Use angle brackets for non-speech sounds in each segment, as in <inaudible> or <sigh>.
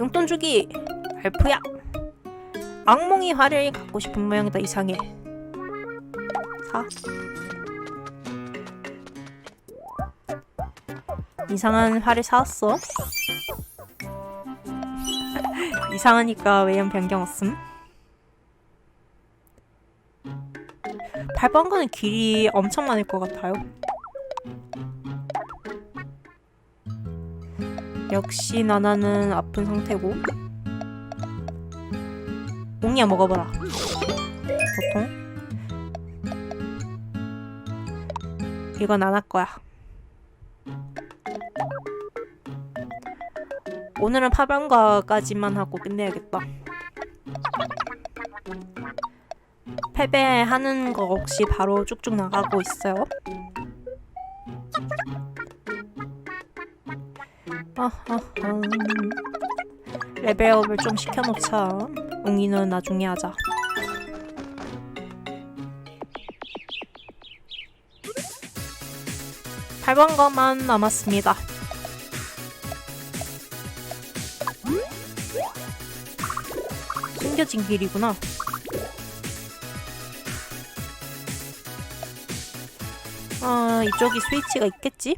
용돈 주기 알프야. 악몽이 활을 갖고 싶은 모양이다 이상해. 사. 이상한 활을 사왔어? <laughs> 이상하니까 외형 변경 없음. 8번 거는 길이 엄청 많을 것 같아요 역시 나나는 아픈 상태고. 옹이야 먹어봐라. 보통. 이건 안 할 거야. 오늘은 파병가까지만 하고 끝내야겠다. 패배하는 거 없이 바로 쭉쭉 나가고 있어요 레벨업을 좀 시켜놓자. 웅이는 나중에 하자. 거만 남았습니다. 숨겨진 길이구나. 아, 이쪽이 스위치가 있겠지?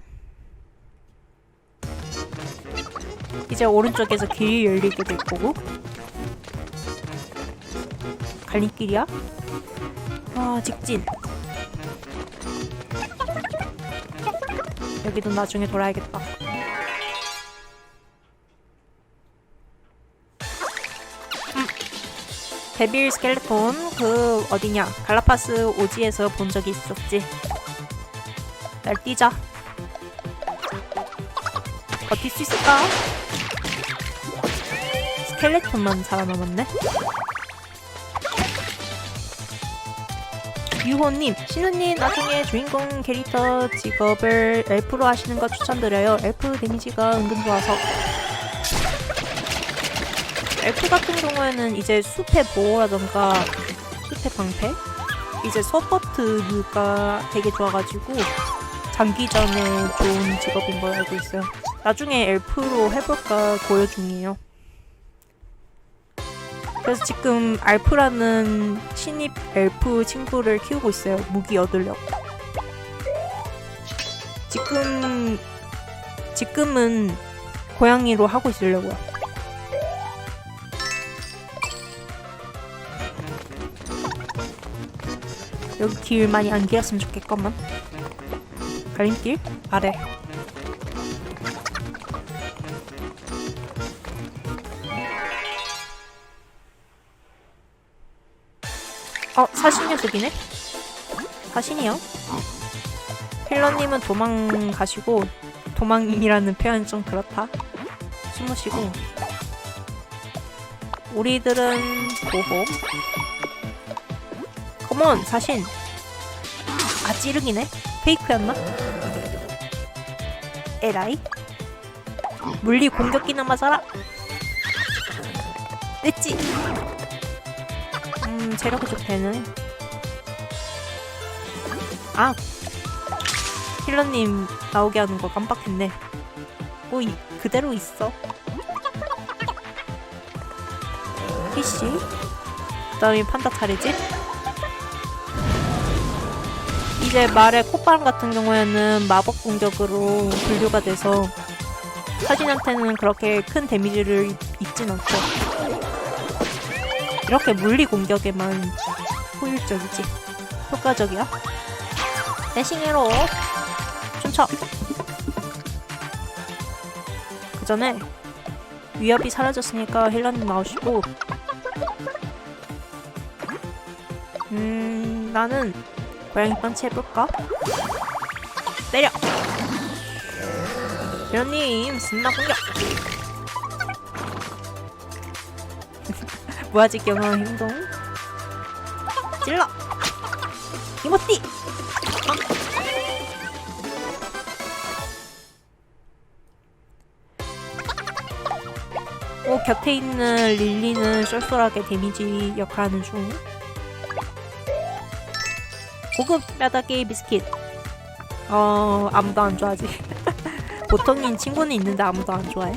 이제 오른쪽에서 길이 열리게 될 거고 갈림길이야? 아 직진 여기도 나중에 돌아야겠다 음. 데빌 스켈레톤 그 어디냐 갈라파스 오지에서 본 적이 있었지 날 뛰자 버틸 수 있을까? 스켈레톤만 살아남았네. 유호님, 신우님 나중에 주인공 캐릭터 직업을 엘프로 하시는 거 추천드려요. 엘프 데미지가 은근 좋아서. 엘프 같은 경우에는 이제 숲의 보호라던가 숲의 방패? 이제 서포트가 되게 좋아가지고 장기전에 좋은 직업인 걸 알고 있어요. 나중에 엘프로 해볼까 고려 중이에요. 그래서 지금 알프라는 신입 엘프 친구를 키우고 있어요. 무기 얻으려고. 지금 지금은 고양이로 하고 있으려고요. 여기 길 많이 안 길었으면 좋겠건만. 갈림길 아래. 사신 녀석이네? 사신이요? 필러님은 도망가시고 도망이라는 표현이 좀 그렇다. 숨으시고 우리들은 보호. 컴온 사신. 아 찌르기네. 페이크였나? 에라이. 물리 공격기나 맞아라. 냈지. 음, 체력이 좀 되네. 아! 힐러님 나오게 하는 거 깜빡했네. 뭐, 이, 그대로 있어. 피씨. 그 다음에 판다 차례지? 이제 말의 콧바람 같은 경우에는 마법 공격으로 분류가 돼서 사진한테는 그렇게 큰 데미지를 입- 입진 않죠. 이렇게 물리 공격에만 효율적이지. 효과적이야. 내싱으로 춤춰. 그 전에 위협이 사라졌으니까 힐러님 나오시고. 음, 나는 고양이 펀치 해볼까? 때려. 힐러님 신나 공격. 무아직 경험 행동. 찔러. 이모띠. 오 곁에 있는 릴리는 쏠쏠하게 데미지 역할하는 중. 고급 뼈다귀 비스킷. 어 아무도 안 좋아하지. <laughs> 보통인 친구는 있는데 아무도 안 좋아해.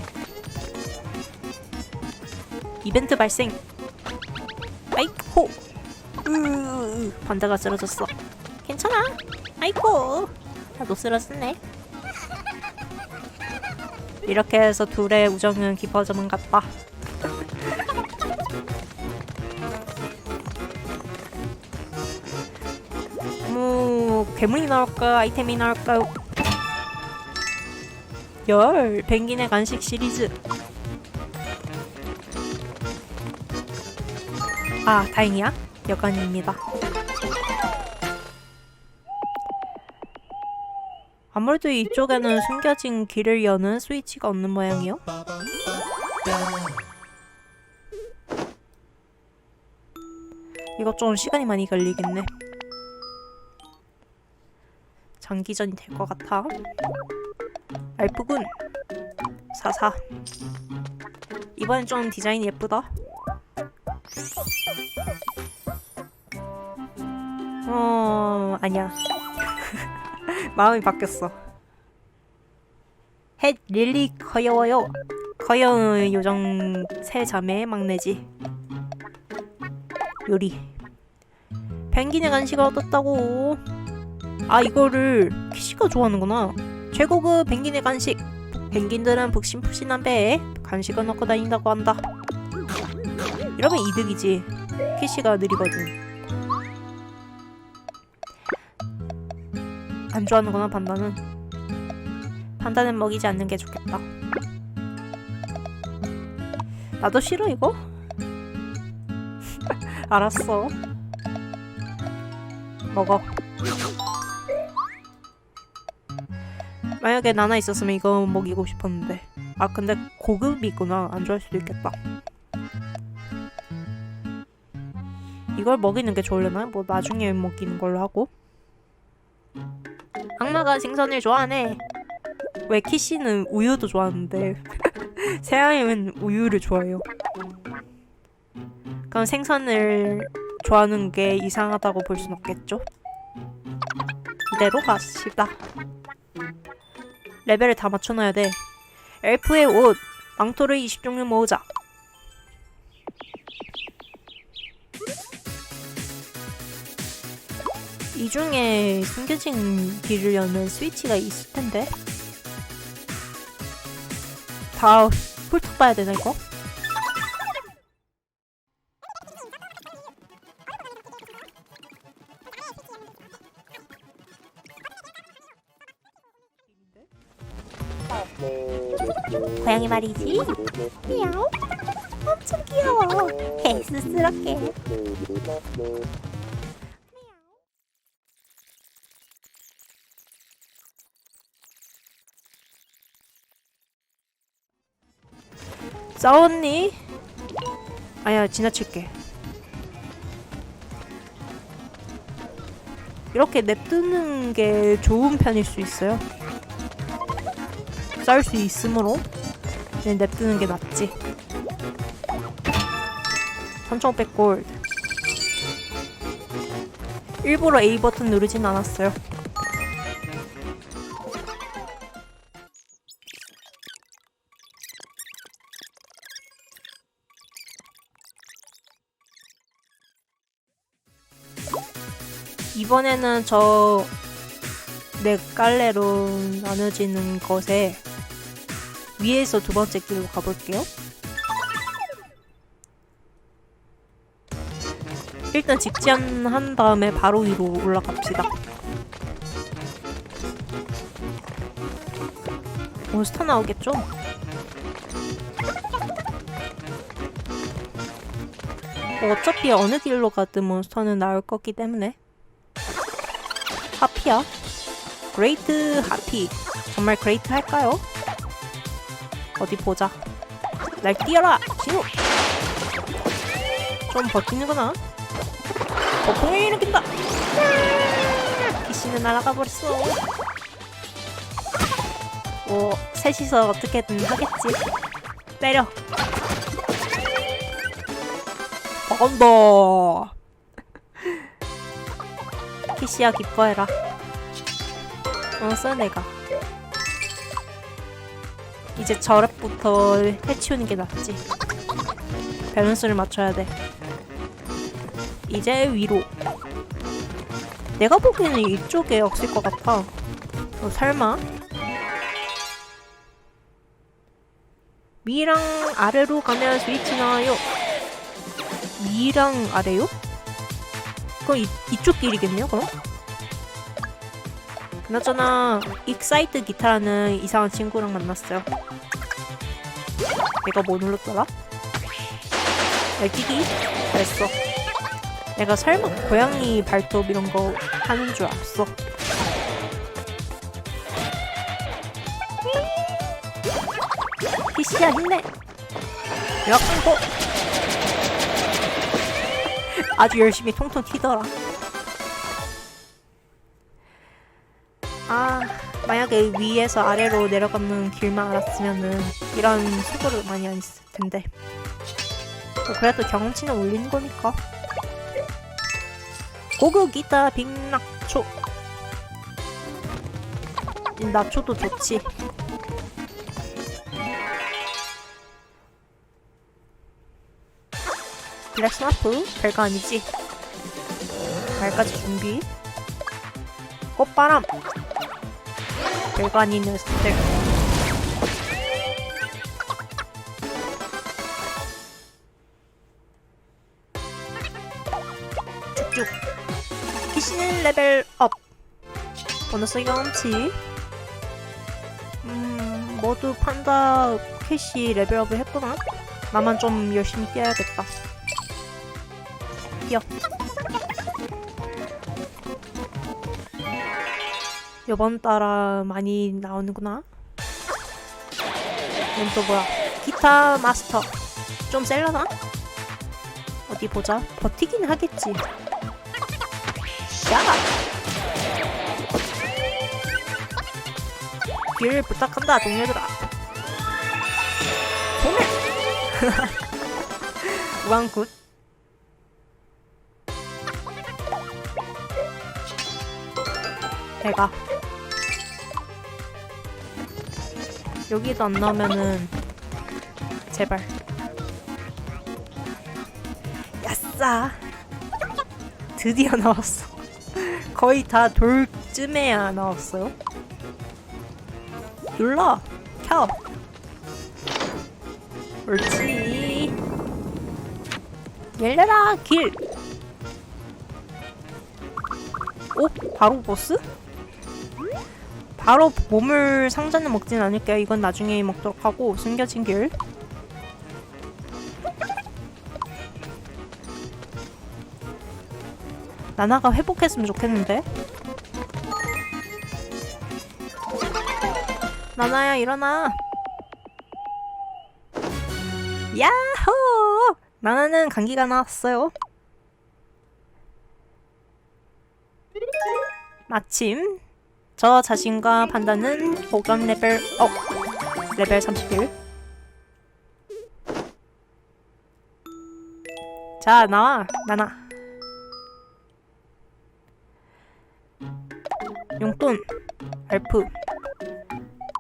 이벤트 발생. 아이코. 으, 반대가 쓰러졌어. 괜찮아. 아이코. 나도 쓰러졌네. 이렇게 해서 둘의 우정은 깊어져만 갔다. 뭐 괴물이 나올까 아이템이 나올까 열 펭귄의 간식 시리즈 아 다행이야 여간입니다 아무래도 이쪽에는 숨겨진 길을 여는 스위치가 없는 모양이요 이거 좀 시간이 많이 걸리겠네 장기전이 될 것 같아. 알프군. 사사. 이번엔 좀 디자인이 예쁘다. 어, 아니야. <laughs> 마음이 바뀌었어. 헷 릴리 커여워요. 커여 요정 세 자매의 막내지. 요리. 펭귄의 간식을 얻었다고. 아 이거를 키시가 좋아하는구나 최고급 펭귄의 간식 펭귄들은 푹신푹신한 배에 간식을 넣고 다닌다고 한다 이러면 이득이지 키시가 느리거든. 안 좋아하는구나 판다는? 판다는 먹이지 않는 게 좋겠다. 나도 싫어 이거? <laughs> 알았어. 먹어. 만약에 나나 있었으면 이거 먹이고 싶었는데. 아 근데 고급이구나. 안 좋아할 수도 있겠다 이걸 먹이는 게 좋으려나? 뭐 나중에 먹이는 걸로 하고 악마가 생선을 좋아하네 왜 키씨는 우유도 좋아하는데 <laughs> 세아임은 우유를 좋아해요 그럼 생선을 좋아하는 게 이상하다고 볼 순 없겠죠? 이대로 갑시다 레벨을 다 맞춰놔야 돼. 엘프의 옷, 망토를 20종류 모으자. 이 중에 숨겨진 길을 여는 스위치가 있을 텐데. 다 훑어 봐야 되나 이거? 고양이 말이지? 미야오? 엄청 귀여워. <laughs> 개스스럽게. 싸웠니? 아야 지나칠게. 이렇게 냅두는 게 좋은 편일 수 있어요. 싸울 수 있으므로 그냥 냅두는 게 낫지 3500 골드 일부러 A 버튼 누르진 않았어요 이번에는 저네 깔래로 나눠지는 것에 위에서 두 번째 길로 가볼게요. 일단 직진한 다음에 바로 위로 올라갑시다. 몬스터 나오겠죠? 뭐 어차피 어느 길로 가든 몬스터는 나올 거기 때문에 하피야 그레이트 하피 정말 그레이트 할까요? 어디 보자. 날 뛰어라! 신호! 좀 버티는구나. 거풍이 일으킨다! 귀신은 날아가 버렸어. 뭐, 셋이서 어떻게든 하겠지. 때려. 먹은다. 키시야 <laughs> 기뻐해라. 어, 써 내가. 이제 저랩부터 해치우는 게 낫지. 밸런스를 맞춰야 돼. 이제 위로. 내가 보기에는 이쪽에 없을 것 같아. 어, 설마? 위랑 아래로 가면 스위치 나와요. 위랑 아래요? 그럼 이, 이쪽 길이겠네요, 그럼? 그나저나 익사이트 기타라는 이상한 친구랑 만났어요. 내가 뭐 눌렀더라? 날뛰기? 그랬어. 내가 설마 고양이 발톱 이런 거 하는 줄 알았어. 피시야 힘내. 내가 끊고 아주 열심히 통통 튀더라. 아 만약에 위에서 아래로 내려가는 길만 알았으면은 이런 수고를 많이 안 했을 텐데. 뭐 그래도 경험치는 올리는 거니까. 고급 기타 빅낙초. 낙초도 좋지. 블랙 스마프 별거 아니지. 발까지 준비. 꽃바람. 아닌 녀석들. 쭉쭉. 귀신의 레벨 업. 보너스 경험치. 음, 모두 판다 캐시 레벨업을 했구나. 나만 좀 열심히 뛰어야겠다. 뛰어. 이번 따라 많이 나오는구나. 이건 또 뭐야? 기타 마스터. 좀 셀려나? 어디 보자. 버티긴 하겠지. 야! 길 부탁한다, 동료들아. 소멸! 우왕굿. 배가. 여기도 안 나오면은 제발. 야싸. 드디어 나왔어. <laughs> 거의 다 돌쯤에야 나왔어요. 눌러. 켜. 옳지. 열려라 길. 오 바로 보스? 바로 보물 상자는 먹진 않을게요. 이건 나중에 먹도록 하고 숨겨진 길. 나나가 회복했으면 좋겠는데. 나나야 일어나. 야호! 나나는 감기가 나왔어요. 마침 저 자신과 판단은 보관 레벨 업 레벨 31. 자 나와 나나. 용돈 엘프.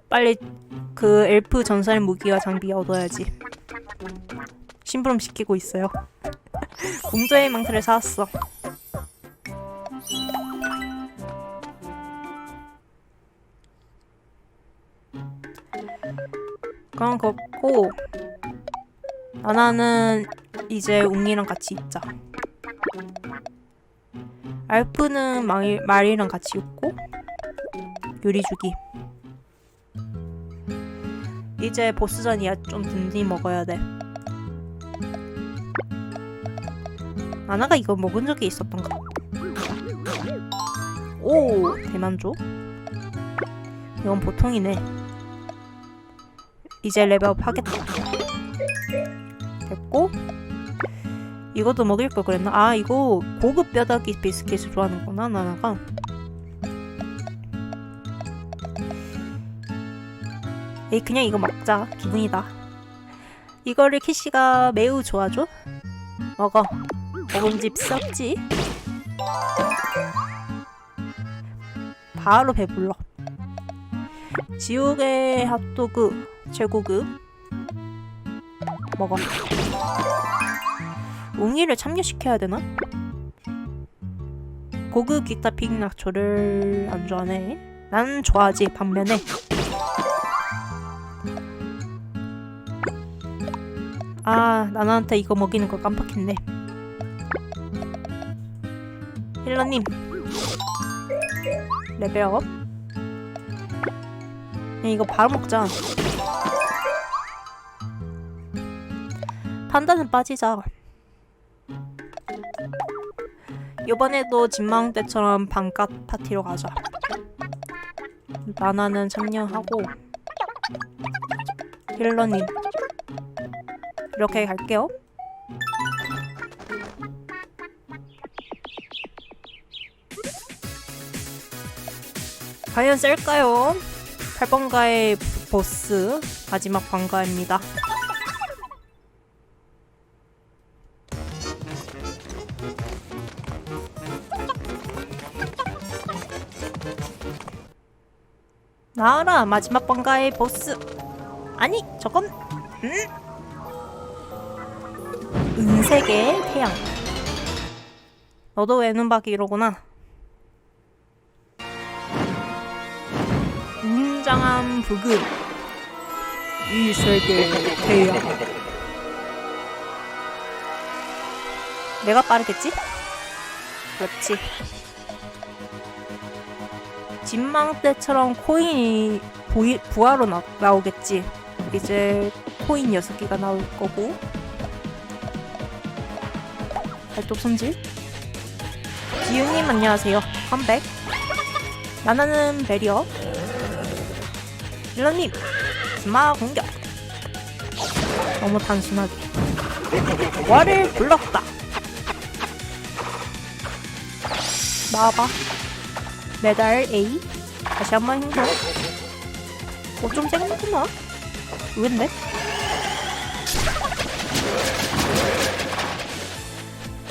빨리 그 엘프 전설 무기와 장비 얻어야지. 심부름 시키고 있어요. <laughs> 공저의 망토를 사왔어 그럼 그렇고 나나는 이제 웅이랑 같이 있자. 알프는 마리, 마리랑 같이 있고 요리 주기. 이제 보스전이야. 좀 든든히 먹어야 돼. 나나가 이거 먹은 적이 있었던가? 오! 대만족? 이건 보통이네 이제 레벨업 하겠다. 됐고 이것도 먹을 걸 그랬나? 아 이거 고급 뼈다귀 비스킷을 좋아하는구나 나나가. 에이 그냥 이거 먹자 기분이다. 이거를 키씨가 매우 좋아줘. 먹어. 먹은지 썩지. 바로 배불러. 지옥의 핫도그 최고급 먹어 웅이를 참여시켜야 되나? 고급 기타 픽 낙초를 안 좋아하네. 난 좋아하지 반면에 아 나나한테 이거 먹이는 거 깜빡했네. 힐러님 레벨업. 야, 이거 바로 먹자. 판다는 빠지자. 이번에도 진망 때처럼 반값 파티로 가자. 나나는 참여하고 힐러님 이렇게 갈게요. 과연 셀까요? 8번가의 보스 마지막 관가입니다. 나와라 마지막 번가의 보스. 아니 저건 음? 은색의 태양. 너도 외눈박이로구나. 웅장한 부금. 이 세계의 태양. 내가 빠르겠지? 그렇지 진망 때처럼 코인이 보이, 부하로 나, 나오겠지. 이제 코인 6개가 나올 거고. 발톱 손질. 지윤님 안녕하세요. 컴백. 나나는 베리어. 일러님 스마 공격. 너무 단순하게. 와를 불렀다. 나와봐. 메달 A. 다시 한 번 행동. 어좀 쨍구나? 의외인데?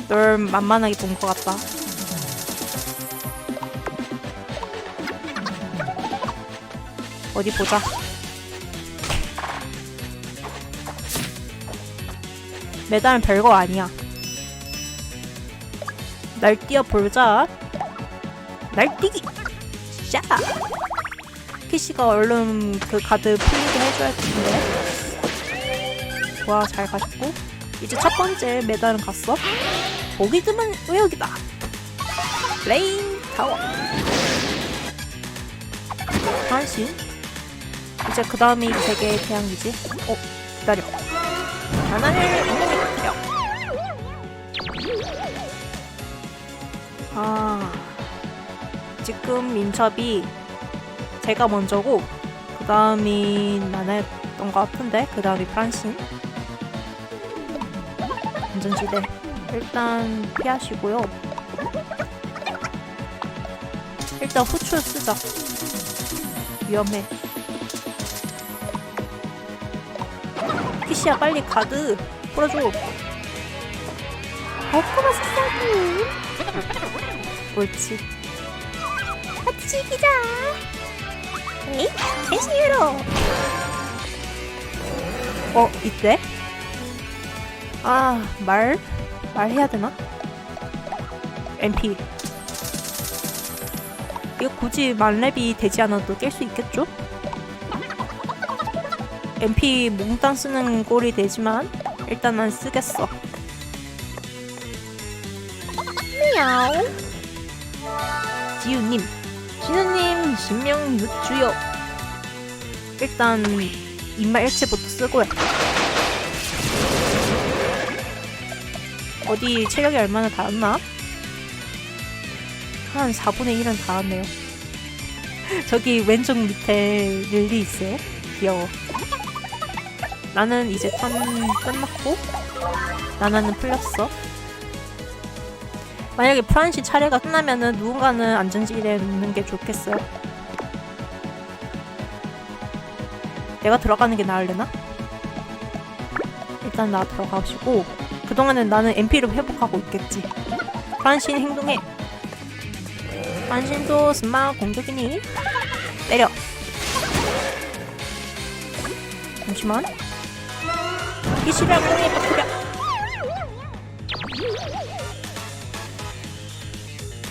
널 만만하게 본 것 같다. 어디 보자. 메달은 별거 아니야. 날 뛰어 볼자 날뛰기! 샤! 키씨가 얼른 그 가드 풀리게 해줘야 되는데. 좋아, 잘 가셨고. 이제 첫 번째 메달은 갔어. 보기 드문 의욕이다. 레인 타워. 한신. 이제 그 다음이 세계의 태양이지. 어, 기다려. 하나를 엉덩이 터뜨려. 아. 지금 민첩이 제가 먼저고 그 다음이 나나였던 것 같은데 그 다음이 프란신 안전지대 일단 피하시고요. 일단 후출 쓰자. 위험해. 키시야 빨리 가드 풀어줘. 어꾸마 스타기. 옳지 치기자. 에이, 캐시유로. 어, 이때? 아, 말? 말해야 되나? MP. 이거 굳이 만렙이 되지 않아도 깰 수 있겠죠? MP 몽땅 쓰는 꼴이 되지만 일단 난 쓰겠어. 미야오. 지우님 신우님 신명 육주요. 일단 인마 일체부터 쓰고 해 어디 체력이 얼마나 닿았나? 한 4분의 1은 닿았네요. <laughs> 저기 왼쪽 밑에 릴리 있어요? 귀여워. 나는 이제 턴 끝났고 나나는 풀렸어 만약에 프란시 차례가 끝나면은 누군가는 안전지대에 놓는 게 좋겠어요. 내가 들어가는 게 나을래나? 일단 나 들어가시고 그동안은 나는 MP로 회복하고 있겠지. 프란신 행동해. 프란신도 스마 공격이니? 때려. 잠시만. 이 시련 공에 터뜨려.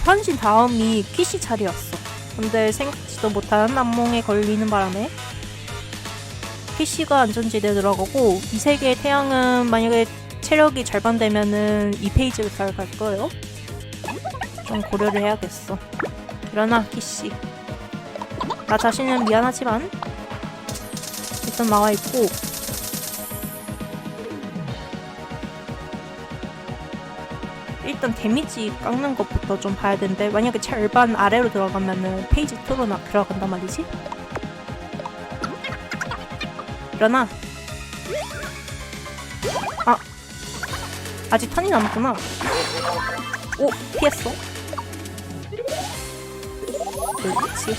재판신 다음이 키시 차례였어. 근데 생각지도 못한 남몽에 걸리는 바람에 키시가 안전지대에 들어가고 이세 개의 태양은 만약에 체력이 절반되면은 이 페이지로 들어갈 거예요. 좀 고려를 해야겠어. 일어나 키시. 나 자신은 미안하지만 일단 나와 있고 일단 데미지 깎는 것부터 좀 봐야 되는데 만약에 절반 아래로 들어가면은 페이지 2로 나 들어간단 말이지? 일어나 아 아직 턴이 남았구나. 오 피했어. 그렇지.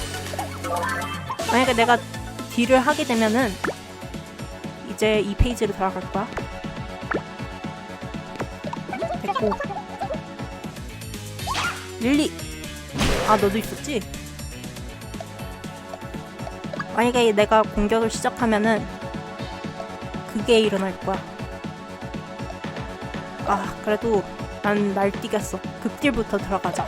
만약에 내가 딜을 하게 되면은 이제 이 페이지로 들어갈 거야. 됐고 릴리. 아 너도 있었지? 만약에 내가 공격을 시작하면은 그게 일어날 거야. 아 그래도 난 날뛰겠어. 극딜부터 들어가자.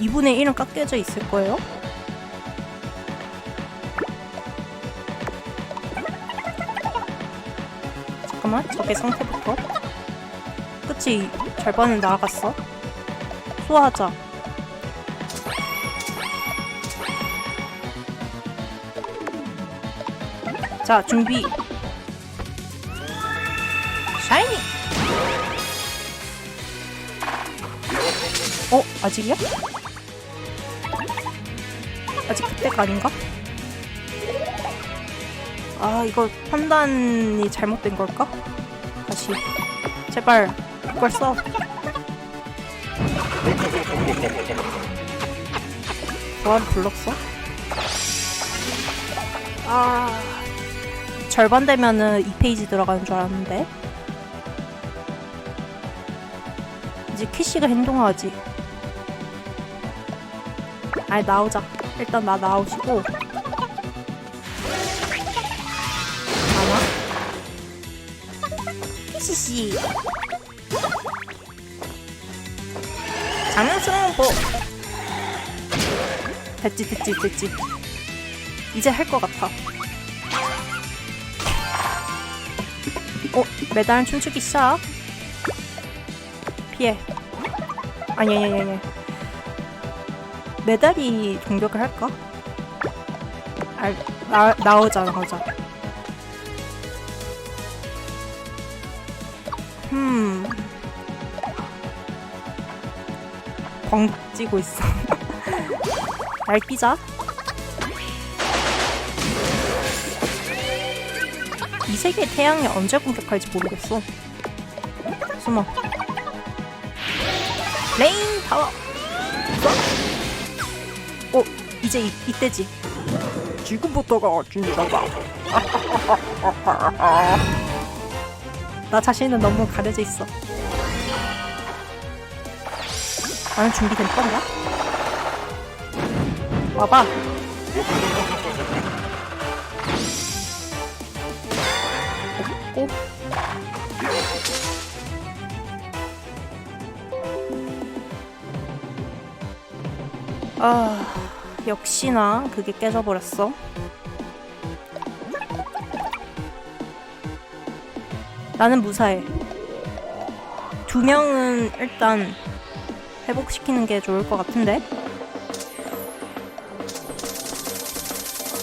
이분의 1은 깎여져 있을 거예요 잠깐만. 저게 상태부터. 그치. 절반은 나아갔어. 소화하자. 자 준비. 샤이니 어? 아직이야? 아직 그때가 아닌가? 아 이거 판단이 잘못된 걸까? 다시. 제발 그걸 써. 조화를 불렀어? 아 절반 되면은 2페이지 들어가는 줄 알았는데. 이제 키씨가 행동하지. 아니 나오자. 일단 나 나오시고 장난스러운 보 됐지 됐지 됐지. 이제 할 것 같아. 어 메달 춤추기 시작. 피해. 아니 아니 아니 아니. 메달이 공격을 할까? 아, 나, 나오자 나오자 벙 찌고 있어. <laughs> 날뛰자. 이 세계 태양이 언제 공격할지 모르겠어. 숨어. 레인 파워. 어 이제 이, 이때지. 지금부터가 진짜다. <laughs> 나 자신은 너무 가려져 있어 나는 준비된 뻔이야? 와봐. 없고 아 역시나 그게 깨져버렸어. 나는 무사해. 두 명은 일단 회복시키는 게 좋을 것 같은데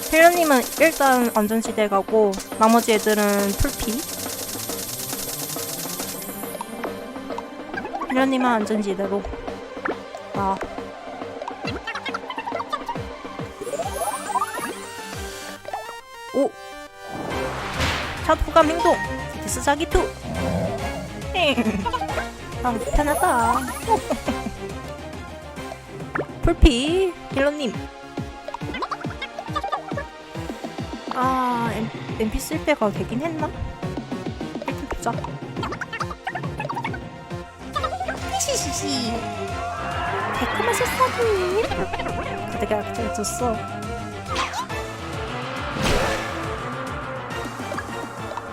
힐러님은 일단 안전지대 가고 나머지 애들은 풀피 힐러님은 안전지대로 아 오! 첫 호감 행동! 디스 사기 투! <laughs> 아, 편하다. <laughs> 풀피, 힐러님. 아, MP 쓸 때가 되긴 했나? 일단 보자. 시시시. 달콤한 새싹이. 줬어.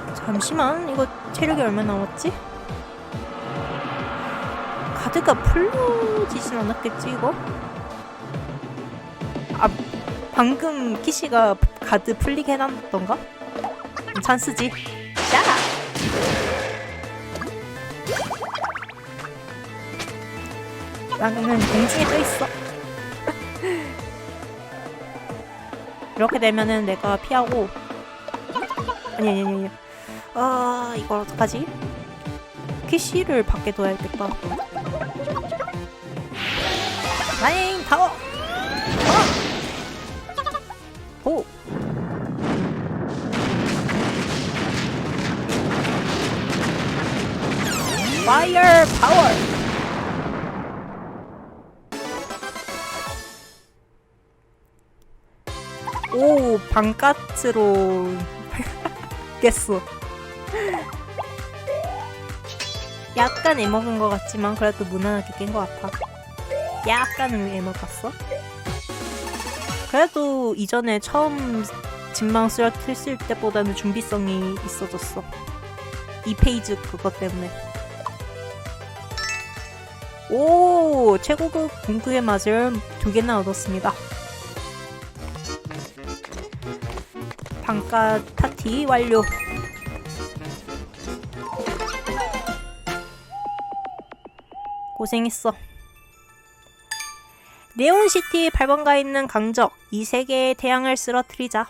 자, 잠시만 이거 체력이 얼마 남았지? 가드가 풀려지진 않았겠지 이거? 아 방금 키시가 가드 풀리게 해놨던가? 찬스지 자! 나는 공중에 떠 있어 이렇게 되면은 내가 피하고 아니 아니 아니. 아 이걸 어떡하지? 키시를 밖에 둬야겠다 나잉 타워 파이어 파워 오 방까스로 깼어. 약간 애먹은 것 같지만 그래도 무난하게 깬 것 같아. 약간은 애먹었어? 그래도 이전에 처음 진망 쓰러뜨렸을 때보다는 준비성이 있어졌어. 이 페이지 그것 때문에 오 최고급 공구의 맛을 두 개나 얻었습니다. 방가 파티 완료. 고생했어. 네온시티 8번가에 있는 강적 이세 개의 태양을 쓰러뜨리자